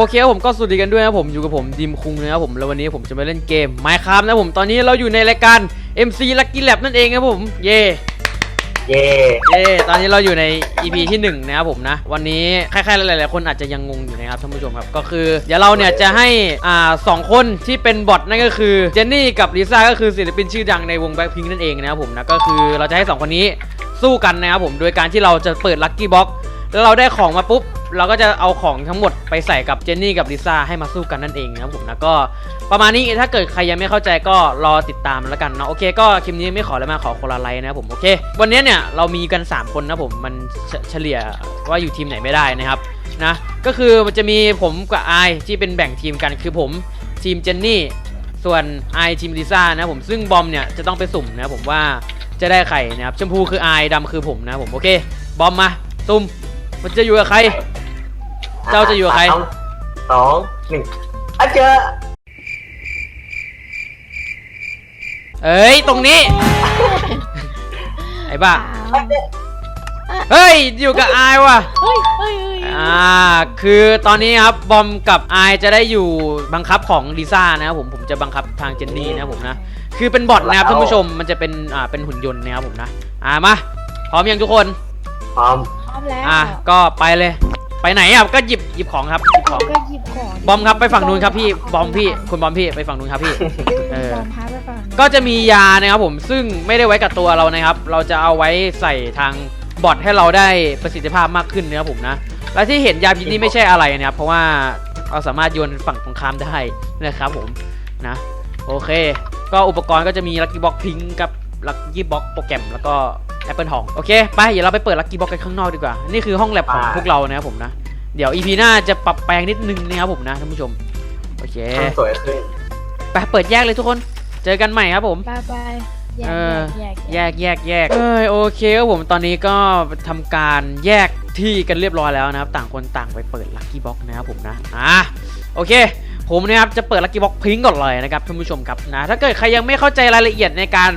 โอเคครับผมก็สวัสดีกันด้วยนะครับผมอยู่กับผมดิมคุงนะครับผมแล้ววันนี้ผมจะมาเล่นเกม Minecraft นะครับผมตอนนี้เราอยู่ในรายการ MC Lucky Lab นั่นเองครับผม เย่เย่เย่ตอนนี้เราอยู่ใน EP ที่1นะครับผมนะ วันนี้ใครๆหลายๆคนอาจจะยังงงอยู่นะครับท่านผู้ชมครับก็คือ เดี๋ยวเราเนี่ยจะให้อ่าสองคนที่เป็นบอทนั่นก็คือเจนนี่กับลิซ่าก็คือศิลปินชื่อดังในวงแบ็คพิงนั่นเองนะครับผมนะก็คือเราจะให้สองคนนี้สู้กันนะครับผมโดยการที่เราจะเปิดลัคกี้บ็อกแล้วเราได้ของมาปุ๊บ เราก็จะเอาของทั้งหมดไปใส่กับเจนนี่กับลิซ่าให้มาสู้กันนั่นเองนะครับผมนะก็ประมาณนี้ถ้าเกิดใครยังไม่เข้าใจก็รอติดตามแล้วกันเนาะโอเคก็คลิปนี้ไม่ขออะไรมาขอคนละไลค์นะครับผมโอเค วันนี้เนี่ยเรามีกัน 3 คนนะผมมันเฉลี่ยว่าอยู่ทีมไหนไม่ได้นะครับนะก็คือมันจะมีผมกับไอที่เป็นแบ่งทีมกันคือผมทีมเจนนี่ส่วนไอทีมลิซ่านะผมซึ่งบอมเนี่ยจะต้องไปสุ่มนะผมว่าจะได้ใครนะครับชมพูคือไอายดำคือผมนะผมโอเคบอมมาสุ่มมันจะอยู่กับใคร เจ้าจะอยู่กับใคร สามสองหนึ่งอะเจอเอ้ย ตรงนี้ ไอ้บ้า อะเจอเฮ้ย อยู่กับอายว่ะ เฮ้ยเฮ้ยเฮ้ยอ่า คือตอนนี้ครับ บอมกับอายจะได้อยู่บังคับของลิซ่านะครับผม ผมจะบังคับทางเจนนี่นะครับผมนะ คือเป็นบอทนะครับท่านผู้ชม มันจะเป็น อ่า เป็นหุ่นยนต์นะครับผมนะ อ่า มา พร้อมยังทุกคน พร้อมพร้อมแล้วอ่า ก็ไปเลย ไปไหนอะก็หยิบหยิบของครับหยิบของก็หยิบของบอมครับไปฝั่งนู้นครับพี่บอมพี่คุณบอมพี่ไปฝั่งนู้นครับพี่เออบอมพาไปฝั่งนู้นก็จะมียานะครับผมซึ่งไม่ได้ไว้กับตัวเรานะครับ เราจะเอาไว้ใส่ทางบอทให้เราได้ประสิทธิภาพมากขึ้นนะครับผมนะ และที่เห็นยาพิษนี่ไม่ใช่อะไรนะครับเพราะว่าเราสามารถโยนฝั่งตรงข้ามได้นะครับผมนะ โอเค ก็อุปกรณ์ก็จะมีลักกี้บ็อกพิงกับลักกี้บ็อกโปรแกรมแล้วก็ แอปเปิลทองโอเคไปเดี๋ยวเราไปเปิดลักกี้บ็อกกันข้างนอกดีกว่า นี่คือห้องแลบของพวกเรานะครับผมนะ เดี๋ยว EP หน้าจะปรับแปลงนิดนึงนะครับผมนะท่านผู้ชมโอเคทำสวยขึ้นไปเปิดแยกเลยทุกคนเจอกันใหม่ครับผมไปไปแยเอกอแยกแยกแยกแยกเอยโอเคครับผมตอนนี้ก็ทำการแยกที่กันเรียบร้อยแล้วนะครับ ต่างคนต่างไปเปิดลัคกี้บ็อกนะครับผมนะอะโอเค ผมนะครับจะเปิดลัคกี้บ็อกพิงก่อนเลยนะครับท่านผู้ชมครับนะถ้าเกิดใครยังไม่เข้าใจรายละเอียดในการ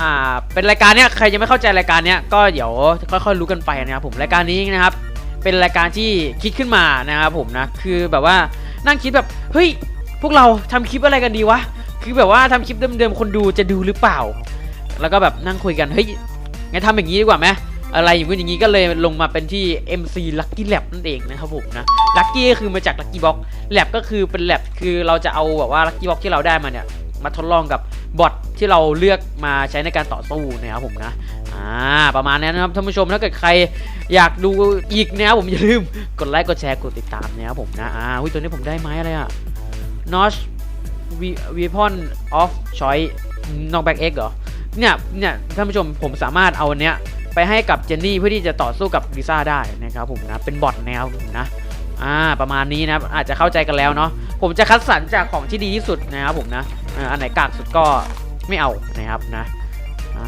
อ่าเป็นรายการเนี้ยใครยังไม่เข้าใจรายการเนี้ยก็เดี๋ยวค่อยๆรู้กันไปนะครับผมรายการนี้นะครับ เป็นรายการที่คิดขึ้นมานะครับผมนะคือแบบว่านั่งคิดแบบเฮ้ยพวกเราทำคลิปอะไรกันดีวะคือแบบว่าทำคลิปเดิมๆคนดูจะดูหรือเปล่า แล้วก็แบบนั่งคุยกันเฮ้ยงั้นทำอย่างนี้ดีกว่าไหมอะไรอย่างนู้อย่างนี้ก็เลยลงมาเป็นที่ MC Lucky Lab นั่นเองนะครับผมนะ Lucky ก็คือมาจาก Lucky Box Lab ก็คือเป็น Lab คือเราจะเอาแบบว่า Lucky Box ที่เราได้มาเนี่ย มาทดลองกับ บอทที่เราเลือกมาใช้ในการต่อสู้นะครับผมนะอ่าประมาณนั้นนะครับท่านผู้ชมถ้าเกิดใครอยากดูอีกนะครับผมอย่าลืมกดไลค์กดแชร์กดติดตามนะครับผมนะอ่าอุ้ยตัวนี้ผมได้ไม้อะไรอะ Notch Weapon of Choice Knockback X เหรอเนี่ยเนี่ยท่านผู้ชมผมสามารถเอาเนี้ยไปให้กับเจนนี่เพื่อที่จะต่อสู้กับลิซ่าได้นะครับผมนะเป็นบอทแนวผมนะอ่าประมาณนี้นะครับอาจจะเข้าใจกันแล้วเนาะผมจะคัดสรรจากของที่ดีที่สุดนะครับผมนะ อันไหนกากสุดก็ไม่เอานะครับนะอ่า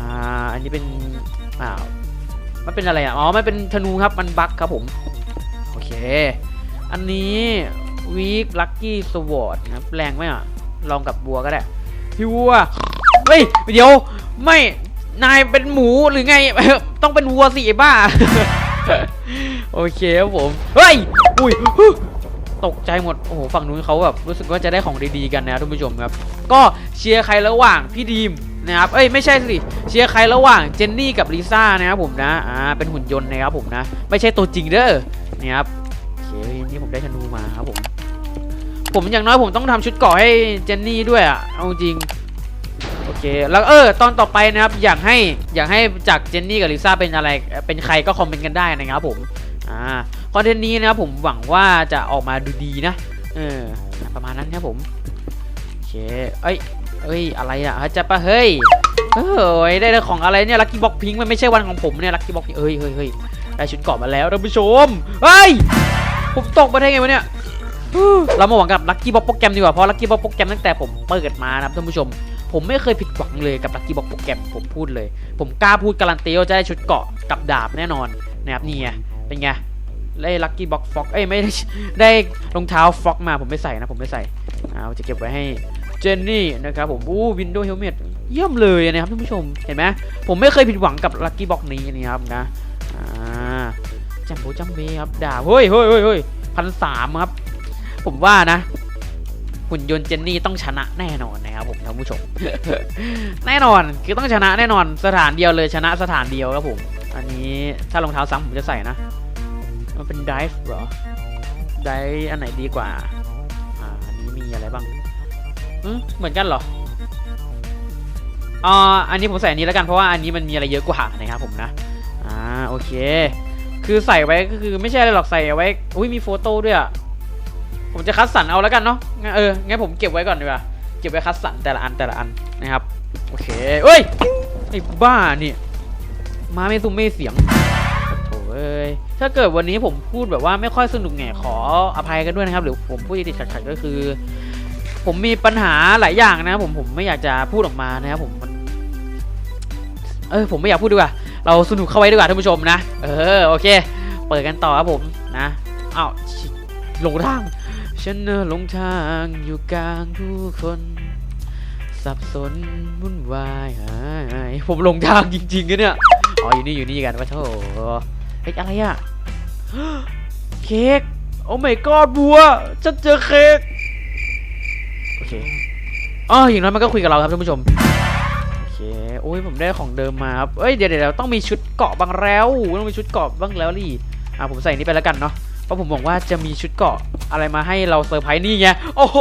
อันนี้เป็นอ้าวมันเป็นอะไรอะอ๋อมันเป็นธนูครับมันบั๊กครับผมโอเค อันนี้ Weak Lucky Sword นะครับแรงไหมอะลองกับบัวก็ได้พี่วัวเฮ้ยเดี๋ยวไม่นายเป็นหมูหรือไงต้องเป็นวัวสิไอ้บ้า โอเคครับผม เฮ้ย อุ้ย ตกใจหมด โอ้โห ฝั่งนู้นเขาแบบรู้สึกว่าจะได้ของดีๆกันนะท่านผู้ชมครับ ก็เชียร์ใครระหว่างพี่ดีมนะครับ เอ้ยไม่ใช่สิ เชียร์ใครระหว่างเจนนี่กับลิซ่านะครับผมนะ อ่า เป็นหุ่นยนต์นะครับผมนะ ไม่ใช่ตัวจริงเด้อนี่ครับโอเคนี่ผมได้ธนูมาครับผม ผมอย่างน้อยผมต้องทำชุดเกราะให้เจนนี่ด้วยอะเอาจริง โอเค แล้วเออตอนต่อไปนะครับ อยากให้อยากให้จากเจนนี่กับลิซ่าเป็นอะไร เป็นใครก็คอมเมนต์กันได้นะครับผม อ่า คอนเทนต์นี้นะครับผมหวังว่าจะออกมาดูดีนะเออประมาณนั้นครับผมโอเคเอ้ยเอ้ยอะไรอะฮ้ยจะปะเฮ้ยเฮ้ยได้ของอะไรเนี่ยลัคกี้บ็อกพิงมันไม่ใช่วันของผมเนี่ยลัคกี้บ็อกพิงเอ้ยเฮ้ยเฮ้ยได้ชุดเกาะมาแล้วท่านผู้ชมเฮ้ยผมตกมาได้ไงวะเนี่ยเรามาหวังกับลัคกี้บ็อกโปรแกรมดีกว่าเพราะลัคกี้บ็อกโปรแกรมตั้งแต่ผมเปิดมานะครับท่านผู้ชม ผมไม่เคยผิดหวังเลยกับลัคกี้บ็อกโปรแกรมผมพูดเลย ผมกล้าพูดการันตีว่าจะได้ชุดเกาะกับดาบแน่นอนนะครับนี่ไงเป็นไง ได้ลัคกี้บ็อกฟ็อกเอ้ยไม่ได้ได้รองเท้าฟ็อกมาผมไม่ใส่นะผมไม่ใส่เอาจะเก็บไว้ให้เจนนี่นะครับผมอู้วินโดว์เฮลเมตเยี่ยมเลยนะครับท่านผู้ชมเห็นไหมผมไม่เคยผิดหวังกับลัคกี้บ็อกนี้นะครับนะอ่าจัมโบจัมเบครับดาบเฮ้ยเฮ้ยเฮ้ยเฮ้ยพันสามครับ ผมว่านะหุ่นยนต์เจนนี่ต้องชนะแน่นอนนะครับผมท่านผู้ชม แน่นอนคือต้องชนะแน่นอนสถานเดียวเลยชนะสถานเดียวครับผม อันนี้ถ้ารองเท้าซ้ำผมจะใส่นะ มันเป็นไดฟ์เหรอไดฟ์อันไหนดีกว่า อ่า อันนี้มีอะไรบ้างเหมือนกันเหรออ่าอันนี้ผมใส่อันนี้แล้วกันเพราะว่าอันนี้มันมีอะไรเยอะกว่านะครับผมนะ อ่า โอเค คือใส่ไว้ก็คือไม่ใช่อะไรหรอกใส่ไว้ อุ้ยมีโฟโต้ด้วยอะ ผมจะคัดสรรเอาแล้วกันเนาะ เออ งั้นผมเก็บไว้ก่อนดีกว่า เก็บไว้คัดสรรแต่ละอันแต่ละอันนะครับ โอเคเอ้ย ไอ้บ้านี่ มาไม่ซุ้มไม่เสียงโถ่เอ้ย ถ้าเกิดวันนี้ผมพูดแบบว่าไม่ค่อยสนุกแง่ขออภัยกันด้วยนะครับ หรือผมพูดติดขัดๆก็คือ ผมมีปัญหาหลายอย่างนะผมผมไม่อยากจะพูดออกมานะครับผมมันเออผมไม่อยากพูดดีกว่า เราสนุกเข้าไว้ดีกว่าท่านผู้ชมนะ เออโอเค เปิดกันต่อครับผมนะอ้าวชิหลงทาง ฉันหลงทางอยู่กลางผู้คน สับสนวุ่นวายหายผมหลงทางจริงๆนเนี่ย อ๋ออยู่นี่อยู่นี่กันวะโถ เฮ้ยอะไรอะเค้กโอ้ my god บัวฉันเจอเค้กโอเคอ๋ออย่างนั้นมันก็คุยกับเราครับท่านผู้ชมโอเคโอ้ยผมได้ของเดิมมาครับเอ้ยเดี๋ยวเดี๋ยวต้องมีชุดเกาะบ้างแล้วต้องมีชุดเกาะบ้างแล้วนี่อะผมใส่นี่ไปแล้วกันเนาะเพราะผมบอกว่าจะมีชุดเกาะอะไรมาให้เราเซอร์ไพรส์นี่ไงโอ้โห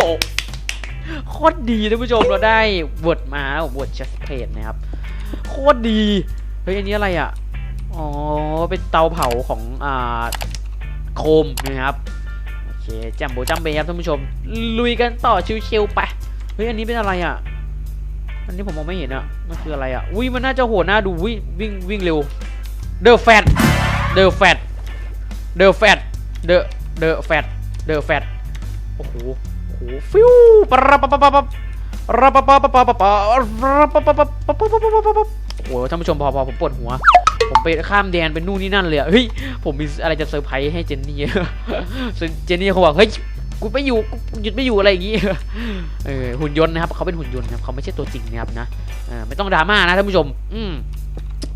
โคตรดีท่านผู้ชมเราได้บทมาบทเชสเพนนะครับโคตรดีเฮ้ยอันนี้อะไรอะ อ๋อ เป็นเตาเผาของอ่าโคมนะครับ โอเคจัมโบจัมเบครับท่านผู้ชม ลุยกันต่อชิวๆไป เฮ้ย อันนี้เป็นอะไรอะ อันนี้ผมมองไม่เห็นอะ มันคืออะไรอะ อุ้ย มันน่าจะโหดหน้าดูวิ่งวิ่งวิ่งเร็ว เดอะแฟตเดอะแฟตเดอะแฟตเดอะเดอะแฟตเดอะแฟตโอ้โห โอ้โห ฟิวปะระปะปะปะปะระปะปะปะปะปะปะระปะปะปะปะปะปะปะปะปะปะโอ้โหท่านผู้ชมพอพอผมปวดหัว ผมไปข้ามแดนเป็นนู่นนี่นั่นเลยอะเฮ้ยผมมีอะไรจะเซอร์ไพรส์ให้เจนนี่เจนนี่เขาบอกเฮ้ยกูไม่อยู่กูหยุดไม่อยู่อะไรอย่างงี้เออหุ่นยนต์นะครับเขาเป็นหุ่นยนต์นะครับเขาไม่ใช่ตัวจริงนะครับนะเออไม่ต้องดราม่านะท่านผู้ชม อืม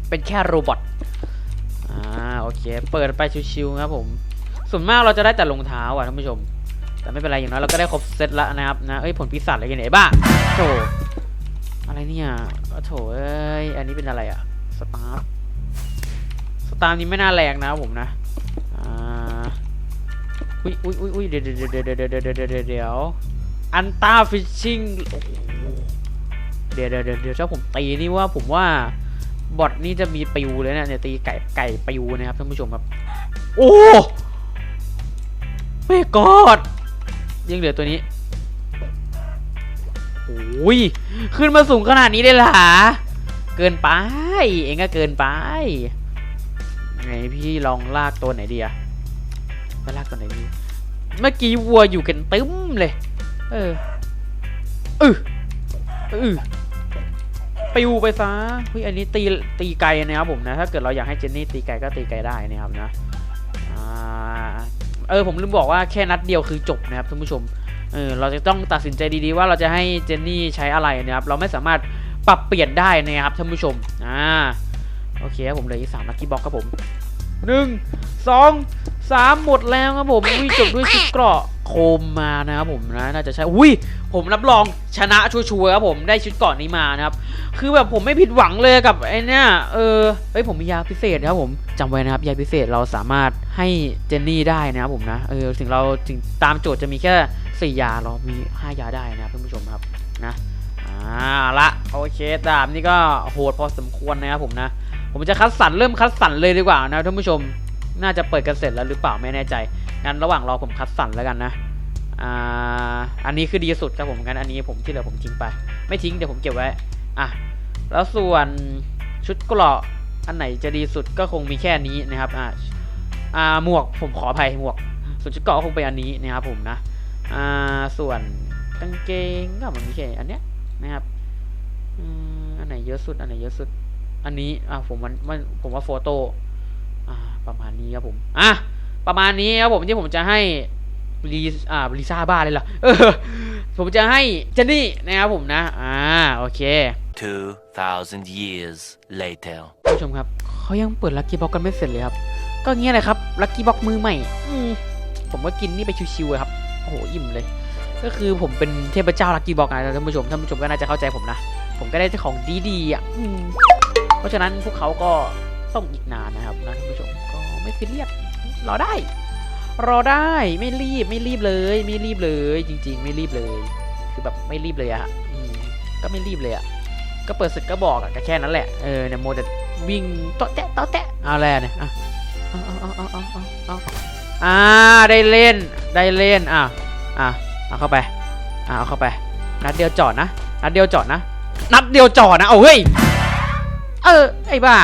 เป็นแค่โรบอทอ่าโอเค เปิดไปชิวๆครับผม ส่วนมากเราจะได้แต่รองเท้าอะท่านผู้ชม แต่ไม่เป็นไรอย่างน้อยเราก็ได้ครบเซตแล้วนะครับนะเอ้ยผลปีศาจอะไรกันเนี่ยไอ้บ้าโถอะไรเนี่ยโถเอ้ยอันนี้เป็นอะไรอะสตาร์ ตามนี้ไม่น่าแรงนะผมนะอ่าอุ้ยอุ้ยอุ้ยอุ้ยเดี๋ยวเดี๋ยวเดี๋ยวเดี๋ยวเดี๋ยวเดี๋ยวเดี๋ยวอันต้าฟิชชิงเดี๋ยวเดี๋ยวเดี๋ยวถ้าผมตีนี่ว่าผมว่าบอทนี่จะมีปิวเลยเนี่ยตีไก่ไก่ปิวนะครับท่านผู้ชมครับโอ้ไม่กอดยังเหลือตัวนี้โอ้ยขึ้นมาสูงขนาดนี้เลยเหรอเกินไป เองก็เกินไป ไงพี่ลองลากตัวไหนดีอะไปลากตัวไหนดี เมื่อกี้วัวอยู่กันตึ้มเลย เออเออเออปิวไปซะเฮ้ยอันนี้ตีตีไกลนะครับผมนะ ถ้าเกิดเราอยากให้เจนนี่ตีไกลก็ตีไกลได้นะครับนะอ่าเออผมลืมบอกว่าแค่นัดเดียวคือจบนะครับท่านผู้ชม เออเราจะต้องตัดสินใจดีๆว่าเราจะให้เจนนี่ใช้อะไรนะครับ เราไม่สามารถปรับเปลี่ยนได้นะครับท่านผู้ชม อ่า โอเคครับผมเหลืออีกสามลัคกี้บ็อกครับผมหนึ่งสองสามหมดแล้วครับผมอุ้ยจบด้วยชุดเกราะโคมมานะครับผมนะน่าจะใช่อุ้ยผมรับรองชนะชัวร์ครับผมได้ชุดเกราะนี้มานะครับคือแบบผมไม่ผิดหวังเลยกับไอ้เนี่ยเออเฮ้ยผมมียาพิเศษนะครับผมจำไว้นะครับยาพิเศษเราสามารถให้เจนนี่ได้นะครับผมนะเออถึงเราถึงตามโจทย์จะมีแค่สี่ยาเรามีห้ายาได้นะครับท่านผู้ชมครับนะอ่าละโอเคดาบนี่ก็โหดพอสมควรนะครับผมนะ ผมจะคัดสรรเริ่มคัดสรรเลยดีกว่านะท่านผู้ชม น่าจะเปิดกันเสร็จแล้วหรือเปล่าไม่แน่ใจ งั้นระหว่างรอผมคัดสรรแล้วกันนะ อ่า อันนี้คือดีสุดครับผมงั้นอันนี้ผมที่เหลือผมทิ้งไป ไม่ทิ้งเดี๋ยวผมเก็บไว้ อะ แล้วส่วนชุดเกราะอันไหนจะดีสุดก็คงมีแค่นี้นะครับ อ่าอ่า หมวกผมขออภัยหมวก ส่วนชุดเกราะคงเป็นอันนี้นะครับผมนะ อ่า ส่วนกางเกงก็มันมีแค่อันเนี้ยนะครับอืมอันไหนเยอะสุด อันไหนเยอะสุด อันนี้อ่าผมมันมันผมว่าโฟโต้อ่าประมาณนี้ครับผมอะประมาณนี้ครับผมที่ผมจะให้ลีอ่าลิซ่าบ้าเลยเหรอเออผมจะให้เจนนี่นะครับผมนะ อ่า โอเค2,000 years later. ผู้ชมครับ เขายังเปิดลัคกี้บ็อกกันไม่เสร็จเลยครับ ก็เงี้ยแหละครับลัคกี้บ็อกมือใหม่อืมผมก็กินนี่ไปชิวๆอะครับ โอ้โห อิ่มเลย ก็คือผมเป็นเทพเจ้าลักกี้บ็อกนะท่านผู้ชม ท่านผู้ชมก็น่าจะเข้าใจผมนะ ผมก็ได้แต่ของดีๆอะอืม เพราะฉะนั้นพวกเขาก็ต้องอีกนานนะครับนะท่านผู้ชมก็ไม่ซีเรียสรอได้ รอได้ไม่รีบไม่รีบเลย ไม่รีบเลย จริง ๆ ไม่รีบเลย คือแบบไม่รีบเลยอะก็ไม่รีบเลยอะก็เปิดศึกก็บอกอะก็แค่นั้นแหละเออเนี่ยโมแต่วิ่งโต๊ะแตะโต๊ะแตะเอาแล้วเนี่ยอะเอาเอาเอาเอาเอาเอาอ่าได้เล่นได้เล่นอะอะเอาเข้าไปอะเอาเข้าไปนัดเดียวจอดนะนัดเดียวจอดนะนัดเดียวจอดนะเอาเฮ้ย เออไอ้บ้า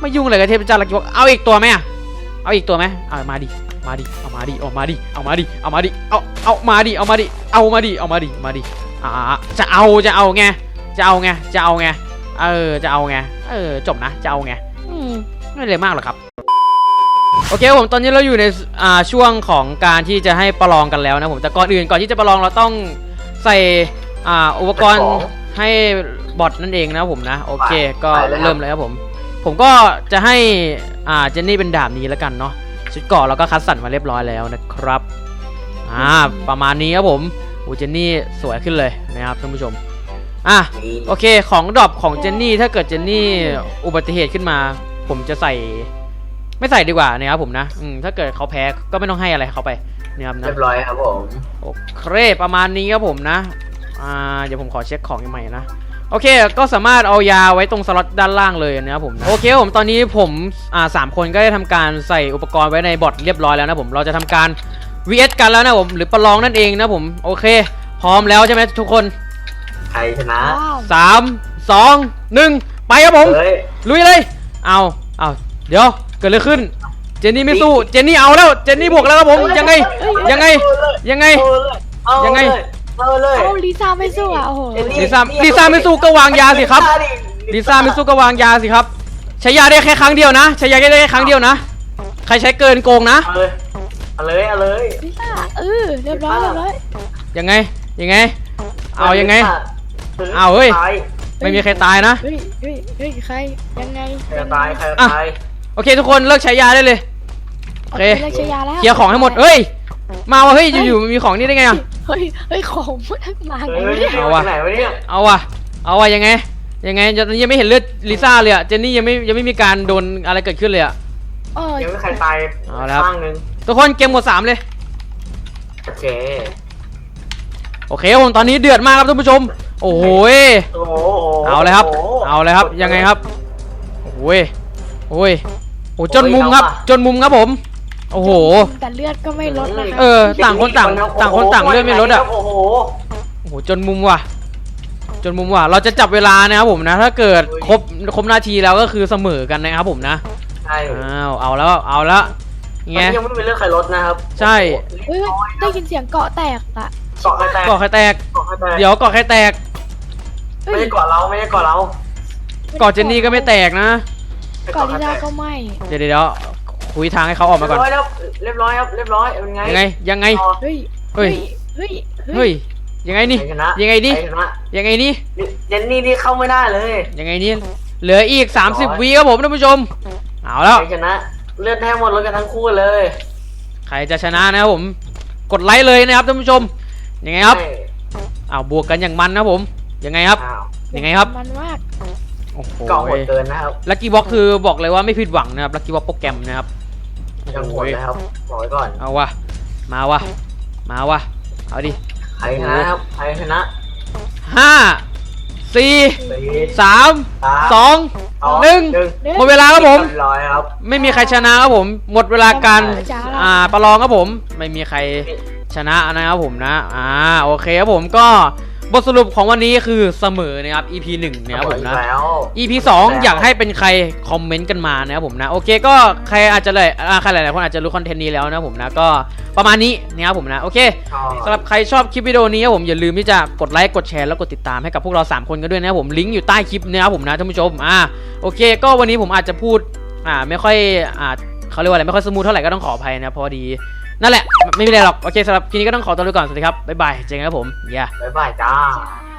ไม่ยุ่งเลยกับเทพเจ้าลักกี้บอกเอาอีกตัวไหมอะเอาอีกตัวไหมเอามาดิมาดิเอามาดิเอามาดิเอามาดิเอามาดิเอาเอามาดิเอามาดิเอามาดิเอามาดิมาดิอ่าจะเอาจะเอาไงจะเอาไงจะเอาไงเออจะเอาไงเออจบนะจะเอาไงอืมไม่เลยมากหรอกครับโอเคผมตอนนี้เราอยู่ในอ่าช่วงของการที่จะให้ประลองกันแล้วนะผมแต่ก่อนอื่นก่อนที่จะประลองเราต้องใส่อ่าอุปกรณ์ให้ บอทนั่นเองนะผมนะ โอเคก็เริ่มเลยครับผม ผมก็จะให้อ่าเจนนี่เป็นดาบนี้แล้วกันเนาะชุดเกราะเราก็คัดสรรมาเรียบร้อยแล้วนะครับอ่าประมาณนี้ครับผมโอ้เจนนี่สวยขึ้นเลยนะครับท่านผู้ชมอะนี่โอเคของดรอปของเจนนี่ถ้าเกิดเจนนี่อุบัติเหตุขึ้นมา ผมจะใส่ไม่ใส่ดีกว่านะครับผมนะอืมถ้าเกิดเขาแพ้ก็ไม่ต้องให้อะไรเขาไปนะครับนะเรียบร้อยครับผมโอเคประมาณนี้ครับผมนะ อ่าเดี๋ยวผมขอเช็คของใหม่นะโอเค ก็สามารถเอายาไว้ตรงสล็อตด้านล่างเลยนะครับผมนะโอเคครับผมตอนนี้ผมอ่าสามคนก็ได้ทำการใส่อุปกรณ์ไว้ในบอทเรียบร้อยแล้วนะผมเราจะทำการ vs กันแล้วนะผม หรือประลองนั่นเองนะผมโอเค พร้อมแล้วใช่ไหมทุกคนใครชนะว้าวสามสองหนึ่งไปครับผมเฮ้ยลุยเลยเอาเอาเดี๋ยวเกิดอะไรขึ้น เจนนี่ไม่สู้เจนนี่เอาแล้วเจนนี่บวกแล้วครับผมยังไงยังไงยังไงเอาเลยยังไง เอาเลยเอ้าลิซ่าไม่สู้อะโอ้โหเจนนี่ลิซ่าลิซ่าไม่สู้ก็วางยาสิครับลิซ่าไม่สู้ก็วางยาสิครับ ใช้ยาได้แค่ครั้งเดียวนะ ใช้ยาได้แค่ครั้งเดียวนะ ใครใช้เกินโกงนะ เอาเลยเอาเลยเอาเลยลิซ่าเออเรียบร้อยเรียบร้อยยังไง ยังไง เอายังไงถืเอาเฮ้ยตายไม่มีใครตายนะ เฮ้ยเฮ้ยเฮ้ยใครยังไงใครจะตายใครจะอะตาย โอเคทุกคนเลิกใช้ยาได้เลย โอเคเลิกใช้ยาแล้ว เคลียร์ของให้หมดเฮ้ย มาว่ะเฮ้ยอยู่ๆมีของนี่ได้ไงอะเฮ้ยเฮ้ยของมันมาไงเฮ้ยเนี่ยเอาเอาว่ะว่ะไหนวะเนี่ยเอาว่ะเอาว่ะยังไงยังไงตอนนี้ยังไม่เห็นเลือดลิซ่าเลยอะเจนนี่ยังไม่ยังไม่มีการโดนอะไรเกิดขึ้นเลยอะ เออยังไม่มีใครตายเอาแล้ว ข้างหนึงทุกคนเกมหมดสามเลย โอเคโอเคผมตอนนี้เดือดมากครับท่านผู้ชม โอ้โหยโอ้โหเอาเลยครับ โโหเอาเลยครับยังไงครับโอ้ยโอ้ยโอ้จนมุมครับ จนมุมครับผม โอ้โห แต่เลือดก็ไม่ลดนะครัเออต่างคนต่างต่างคนต่างเลื่อนไม่ลดอะโอ้โห โอ้โห จนมุมว่ะ จนมุมว่ะ เราจะจับเวลานะครับผมนะ ถ้าเกิดครบครบนาทีแล้วก็คือเสมอกันนะครับผมนะ ใช่อ้าว เอาแล้ว เอาแล้วไงตอนนี้ยังไม่เป็นเรื่องใครลดนะครับใช่เฮ้ยเฮ้ยได้ยินเสียงเกาะแตกอะเกาะใครแตกก่อใครแตก เกาะใครแตกเดี๋ยวก่อใครแตกเฮ้ไม่ยใช่เกาะเราไม่ใช่เกาะเราก่อเจนนี่ก็ไม่แตกนะ เกาะลิซ่าก็ไม่ เดี๋ยวเดี๋ยวเดี๋ยว คุยทางให้เขาออกมาก่อน เรียบร้อยแล้วเรียบร้อยครับเรียบร้อยเป็นไงยังไง ยังไง ต่อเฮ้ย เฮ้ย เฮ้ย เฮ้ย ยังไงนี่ ใครชนะยังไงนี่ ใครชนะยังไงนี่ เจนนี่นี่เข้าไม่ได้เลยยังไงนี่ เหลืออีก 30วิครับผมท่านผู้ชม เอาแล้ว ใครชนะ เลือดแท้หมดลดกันทั้งคู่เลยใครจะชนะนะครับผม กดไลค์เลยนะครับท่านผู้ชม ยังไงครับ ใช่อ้าวบวกกันอย่างมันนะครับผม ยังไงครับ อ้าวยังไงครับ มันมาก โอ้โห เกาะโหดเกินนะครับ ลัคกี้บ็อกคือบอกเลยว่าไม่ผิดหวังนะครับลัคกี้บ็อกโปรแกรมนะครับ ยังโหโอ้ดยนะครับบอกไว้ก่อน เอาวะมาวะมาวะเอาดิใครชนะครับใครชนะห้าสี่สี่สามสามสองสองหนึ่งหนึ่งหมดเวลาครับผมเรียบร้อยครับ ไม่มีใครชนะครับผม หมดเวลาการจ้าละอ่าประลองครับผม ไม่มีใครชนะนะครับผมนะ อ่าโอเคครับผมก็ บทสรุปของวันนี้คือเสมอนะครับ EP 1นะครับผมนะ แล้ว EP 2 อยากให้เป็นใครคอมเมนต์กันมานะครับผมนะ โอเคก็ใครอาจจะเลยอ่าใครหลายๆคนอาจจะรู้คอนเทนต์นี้แล้วนะครับผมนะก็ประมาณนี้นะครับผมนะโอเคชอบสำหรับใครชอบคลิปวิดีโอนี้ครับผมอย่าลืมที่จะกดไลค์กดแชร์แล้วกดติดตามให้กับพวกเรา 3 คนกันด้วยนะครับผมลิงก์อยู่ใต้คลิปนะครับผมนะท่านผู้ชมอ่าโอเค ก็วันนี้ผมอาจจะพูดอ่าไม่ค่อยอ่าเขาเรียกว่าอะไรไม่ค่อยสมูทเท่าไหร่ก็ต้องขออภัยนะเพอดี นั่นแหละ ไม่มีอะไรหรอก โอเคสำหรับคลิปนี้ก็ต้องขอตัวไปก่อน สวัสดีครับ บ๊ายบาย เจอกันครับผม อย่า บ๊ายบายจ้าจ้า